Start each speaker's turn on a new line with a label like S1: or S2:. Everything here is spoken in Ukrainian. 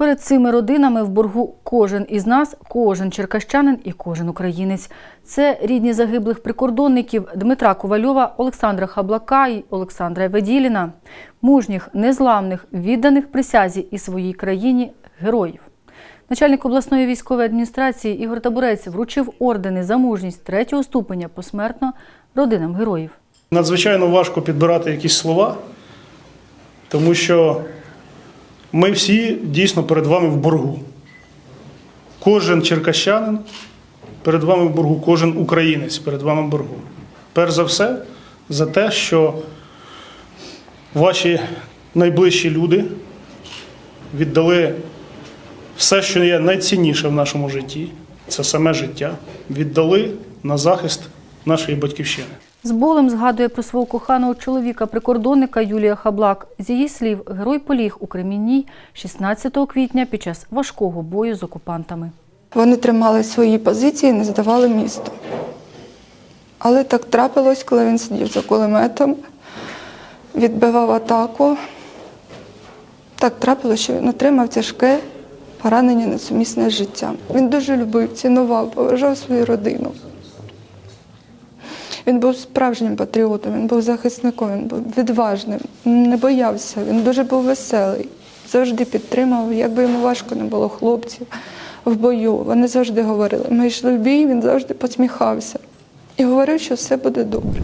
S1: Перед цими родинами в боргу кожен із нас, кожен черкащанин і кожен українець. Це рідні загиблих прикордонників Дмитра Ковальова, Олександра Хаблака і Олександра Веділіна, мужніх, незламних, відданих присязі і своїй країні героїв. Начальник обласної військової адміністрації Ігор Табурець вручив ордени за мужність третього ступеня посмертно родинам героїв.
S2: Надзвичайно важко підбирати якісь слова, тому що ми всі дійсно перед вами в боргу. Кожен черкащанин перед вами в боргу, кожен українець перед вами в боргу. Перш за все, за те, що ваші найближчі люди віддали все, що є найцінніше в нашому житті, це саме життя, віддали на захист нашої батьківщини.
S1: З болем згадує про свого коханого чоловіка, прикордонника Юлія Хаблак. З її слів, герой поліг у Кремінній 16 квітня під час важкого бою з окупантами.
S3: Вони тримали свої позиції, не здавали місто. Але так трапилось, коли він сидів за кулеметом, відбивав атаку. Так трапилось, що він отримав тяжке поранення несумісне з життям. Він дуже любив, цінував, поважав свою родину. Він був справжнім патріотом, він був захисником, він був відважним, не боявся, він дуже був веселий, завжди підтримав, як би йому важко не було хлопців в бою. Вони завжди говорили, ми йшли в бій, він завжди посміхався і говорив, що все буде добре.